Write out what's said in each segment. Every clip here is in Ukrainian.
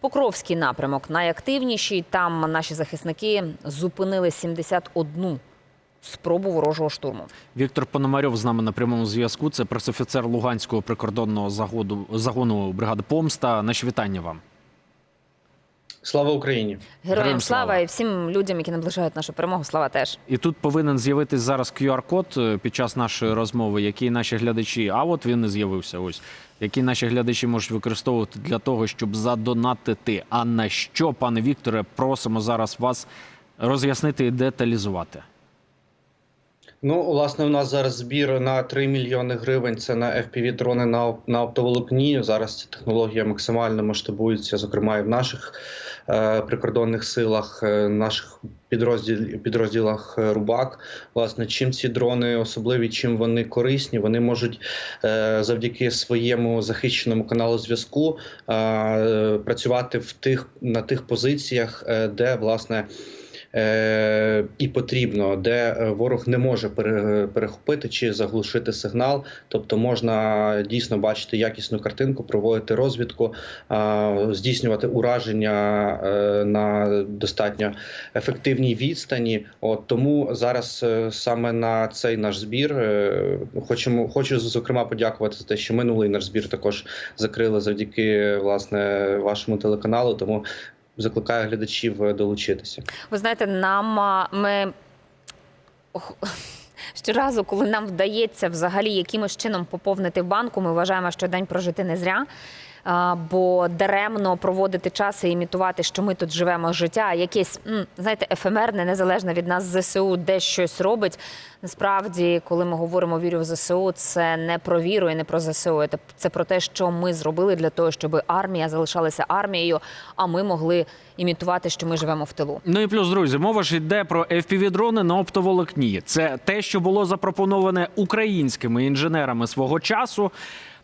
Покровський напрямок найактивніший. Там наші захисники зупинили 71 спробу ворожого штурму. Віктор Пономарьов з нами на прямому зв'язку. Це пресофіцер Луганського прикордонного загону, загону бригади Помста. Наші вітання вам. Слава Україні! Героям Героям слава слава. і всім людям, які наближають нашу перемогу. Слава теж. І тут повинен з'явитись зараз QR-код е, під час нашої розмови, який наші глядачі, а от він і з'явився. Ось який наші глядачі можуть використовувати для того, щоб задонатити. А на що, пане Вікторе, просимо зараз вас роз'яснити і деталізувати. Ну, власне, у нас зараз збір на 3 мільйони гривень. Це на fpv дрони на, на оптоволокні. Зараз ця технологія максимально масштабується, зокрема і в наших е, прикордонних силах, е, наших підрозділ, підрозділах е, Рубак. Власне, чим ці дрони особливі, чим вони корисні, вони можуть е, завдяки своєму захищеному каналу зв'язку е, працювати в тих на тих позиціях, е, де власне. Е, і потрібно, де е, ворог не може пере- перехопити чи заглушити сигнал. Тобто можна дійсно бачити якісну картинку, проводити розвідку, е, здійснювати ураження е, на достатньо ефективній відстані. От тому зараз е, саме на цей наш збір е, хочемо хочу зокрема подякувати за те, що минулий наш збір також закрили завдяки власне вашому телеканалу. Тому закликаю глядачів е, долучитися. Ви знаєте, нам ми щоразу, коли нам вдається взагалі якимось чином поповнити банку, ми вважаємо, що день прожити не зря. Бо даремно проводити час і імітувати, що ми тут живемо життя, якесь знаєте, ефемерне, незалежно від нас ЗСУ, десь щось робить. Насправді, коли ми говоримо вірю в ЗСУ, це не про віру і не про ЗСУ. Це, про те, що ми зробили для того, щоб армія залишалася армією, а ми могли імітувати, що ми живемо в тилу. Ну і плюс, друзі, мова ж йде про FPV-дрони на оптоволокні. Це те, що було запропоноване українськими інженерами свого часу.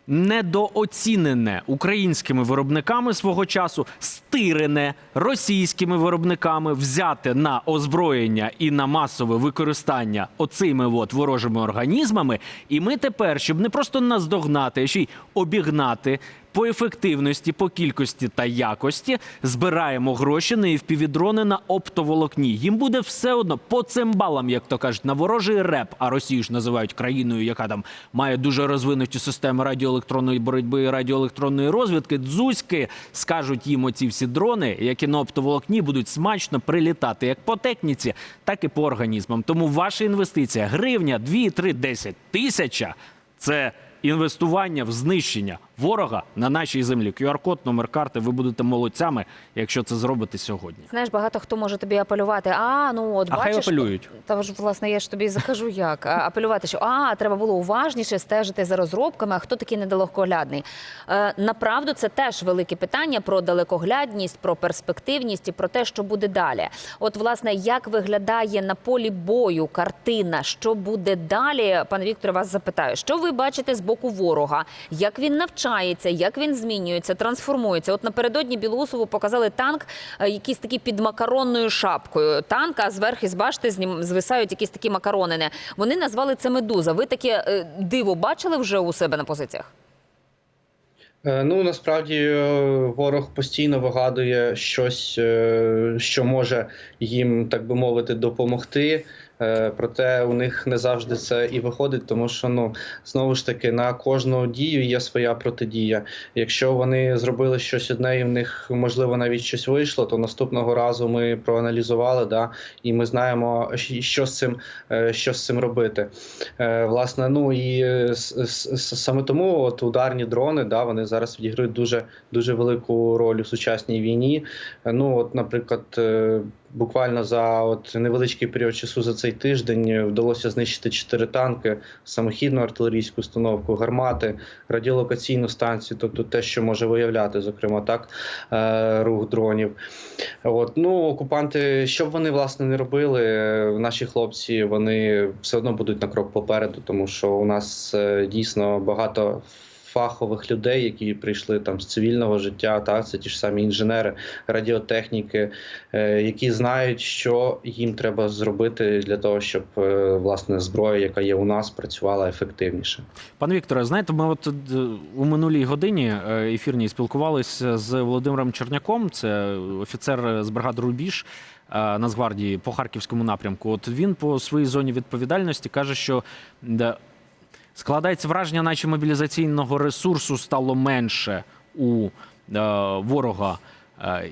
Недооцінене українськими виробниками свого часу, стирене російськими виробниками, взяте на озброєння і на масове використання оцими от ворожими організмами. І ми тепер, щоб не просто наздогнати, а ще й обігнати по ефективності, по кількості та якості збираємо гроші на впівдрони на оптоволокні. Їм буде все одно по цимбалам, як то кажуть, на ворожий реп. А Росію ж називають країною, яка там має дуже розвинуті системи радіоелектронної боротьби і радіоелектронної розвідки. Дзузьки скажуть їм оці всі дрони, які на оптоволокні будуть смачно прилітати як по техніці, так і по організмам. Тому ваша інвестиція гривня, 2, 3, 10 тисяча це інвестування в знищення ворога на нашій землі. QR-код, номер карти. Ви будете молодцями, якщо це зробите сьогодні. Знаєш, багато хто може тобі апелювати. А ну от А хай апелюють. Та ж власне я ж тобі закажу як апелювати, що а треба було уважніше стежити за розробками. А хто такий недалекоглядний? Е, направду це теж велике питання про далекоглядність, про перспективність і про те, що буде далі. От, власне, як виглядає на полі бою картина, що буде далі? Пане Вікторе, вас запитаю, що ви бачите з боку ворога? Як він навчається, як він змінюється, трансформується? От напередодні Білоусову показали танк, е, якийсь такий під макаронною шапкою. Танк, а зверху з башти звисають якісь такі макаронини. Вони назвали це медуза. Ви таке е, диво бачили вже у себе на позиціях? Е, Ну насправді ворог постійно вигадує щось, що може їм, так би мовити, допомогти. Е, Проте у них не завжди це і виходить, тому що ну знову ж таки на кожну дію є своя протидія. Якщо вони зробили щось одне, і в них можливо навіть щось вийшло, то наступного разу ми проаналізували, да, і ми знаємо, що з цим, е, що з цим робити. Е, Власне, ну і саме тому от ударні дрони, да, вони зараз відіграють дуже дуже велику роль у сучасній війні. Ну, от, наприклад, буквально за от невеличкий період часу за цей тиждень е, вдалося знищити чотири танки, самохідну артилерійську установку, гармати, радіолокаційну станцію, тобто те, що може виявляти, зокрема, так е, рух дронів. От ну окупанти, що б вони власне не робили, е, наші хлопці вони все одно будуть на крок попереду, тому що у нас дійсно багато фахових людей, які прийшли там з цивільного життя. Так, це ті ж самі інженери, радіотехніки, е, які знають, що їм треба зробити для того, щоб е, власне зброя, яка є у нас, працювала ефективніше. Пане Вікторе, знаєте, ми от е, у минулій годині ефірній спілкувалися з Володимиром Черняком, це офіцер з бригади Рубіж Нацгвардії по харківському напрямку. От він по своїй зоні відповідальності каже, що складається враження, наче мобілізаційного ресурсу стало менше у е, ворога. Е,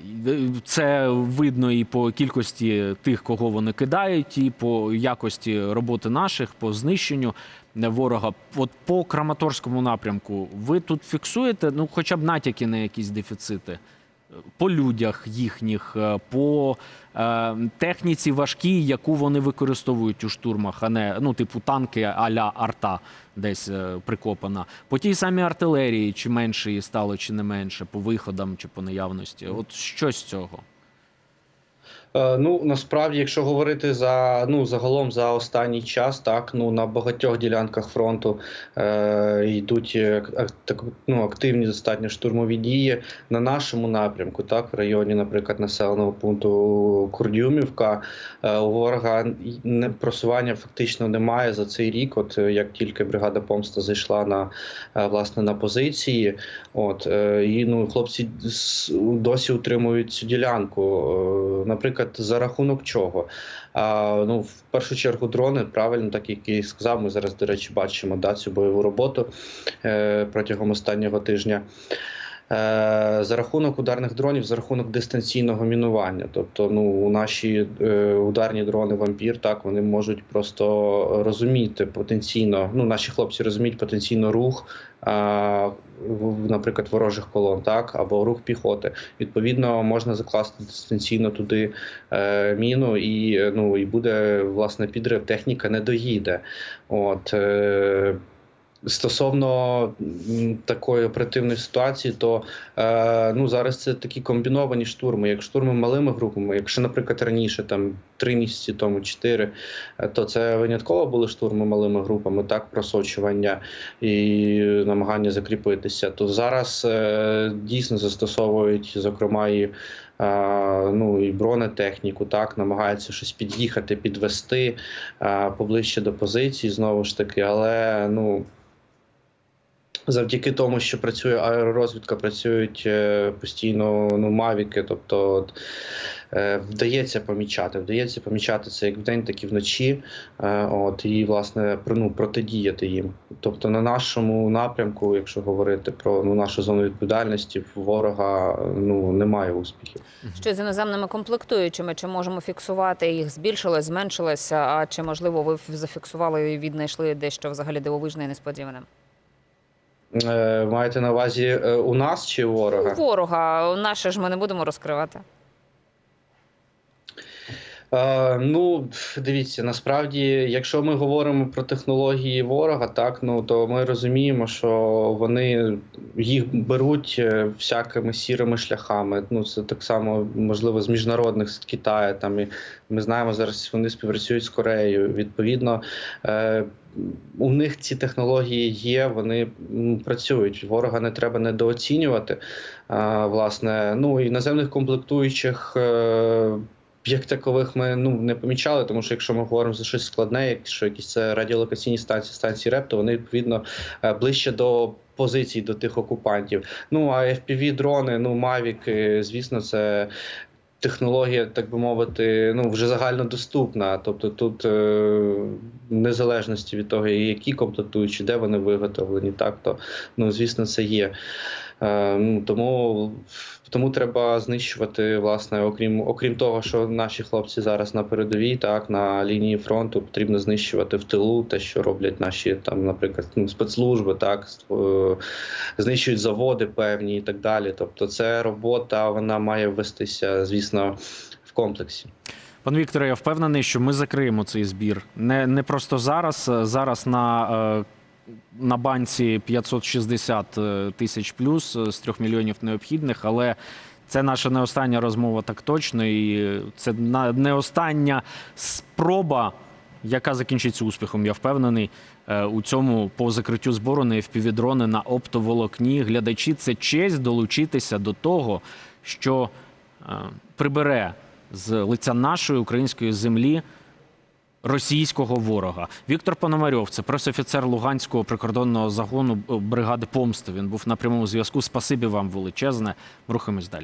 Це видно і по кількості тих, кого вони кидають, і по якості роботи наших, по знищенню ворога. От по Краматорському напрямку ви тут фіксуєте ну, хоча б натяки на якісь дефіцити? По людях їхніх, е, по е, техніці важкій, яку вони використовують у штурмах, а не ну, типу танки а-ля арта десь е, прикопана. По тій самій артилерії, чи менше її стало, чи не менше, по виходам чи по наявності. От що з цього? Е, Ну насправді, якщо говорити за ну загалом за останній час, так ну на багатьох ділянках фронту е, йдуть е, ак- так, ну, активні достатньо штурмові дії на нашому напрямку, так в районі, наприклад, населеного пункту Курдюмівка. Е, у ворога не просування фактично немає за цей рік. От е, як тільки бригада помста зайшла на е, власне на позиції, от е, і ну хлопці досі утримують цю ділянку. Е, Наприклад, за рахунок чого? А, ну, в першу чергу, дрони, правильно, так як і сказав, ми зараз, до речі, бачимо да, цю бойову роботу е, протягом останнього тижня. Е, За рахунок ударних дронів, за рахунок дистанційного мінування. Тобто, ну, наші е, ударні дрони вампір, так вони можуть просто розуміти потенційно. Ну, наші хлопці розуміють потенційно рух, наприклад, ворожих колон, так, або рух піхоти. Відповідно, можна закласти дистанційно туди е, міну, і е, ну і буде власне підрив. Техніка не доїде. От е, стосовно такої оперативної ситуації, то е, ну зараз це такі комбіновані штурми, як штурми малими групами. Якщо, наприклад, раніше там три місяці тому, чотири, е, то це винятково були штурми малими групами, так просочування і намагання закріпитися. То зараз е, дійсно застосовують, зокрема, і е, ну і бронетехніку, так намагаються щось під'їхати, підвести е, поближче до позиції, знову ж таки, але ну. Завдяки тому, що працює аеророзвідка, працюють е, постійно ну, мавіки, тобто от, е, вдається помічати. Вдається помічати це як вдень, так і вночі. Е, от, і, власне, ну, протидіяти їм. Тобто на нашому напрямку, якщо говорити про ну, нашу зону відповідальності, ворога ну, немає успіхів. Що з іноземними комплектуючими? Чи можемо фіксувати їх збільшилось, зменшилося? А чи можливо ви зафіксували і віднайшли дещо взагалі дивовижне і несподіване? Е, маєте на увазі е, у нас чи у ворога? Ворога наше ж ми не будемо розкривати. Е, ну, дивіться, насправді, якщо ми говоримо про технології ворога, так ну то ми розуміємо, що вони їх беруть е, всякими сірими шляхами. Ну це так само можливо з міжнародних з Китаю. Там і ми знаємо зараз, вони співпрацюють з Кореєю. Відповідно, е, у них ці технології є, вони працюють. Ворога не треба недооцінювати. Власне, ну і наземних комплектуючих. Е, як такових ми ну не помічали, тому що якщо ми говоримо за щось складне, якщо якісь це радіолокаційні станції, станції РЕП, то вони відповідно е, ближче до позицій до тих окупантів. Ну а fpv дрони, ну Mavic, звісно, це. Технологія, так би мовити, ну вже загальнодоступна. Тобто тут е, незалежності від того, які комплектуючі, де вони виготовлені, так то ну звісно, це є. Е, тому, тому треба знищувати, власне, окрім окрім того, що наші хлопці зараз на передовій, так на лінії фронту потрібно знищувати в тилу те, що роблять наші там, наприклад, ну, спецслужби, так е, знищують заводи певні і так далі. Тобто, це робота вона має вестися, звісно, в комплексі. Пан Вікторе, я впевнений, що ми закриємо цей збір. Не, не просто зараз. е, Зараз на, на банці 560 е, тисяч плюс е, з трьох мільйонів необхідних, але це наша не остання розмова так точно, і це не остання спроба яка закінчиться успіхом. Я впевнений е, у цьому по закриттю збору на FPV-дрони на оптоволокні. Глядачі, це честь долучитися до того, що прибере з лиця нашої української землі російського ворога. Віктор Пономарьов, це пресофіцер Луганського прикордонного загону е, бригади помсти. Він був на прямому зв'язку. Спасибі вам величезне. Рухаємось далі.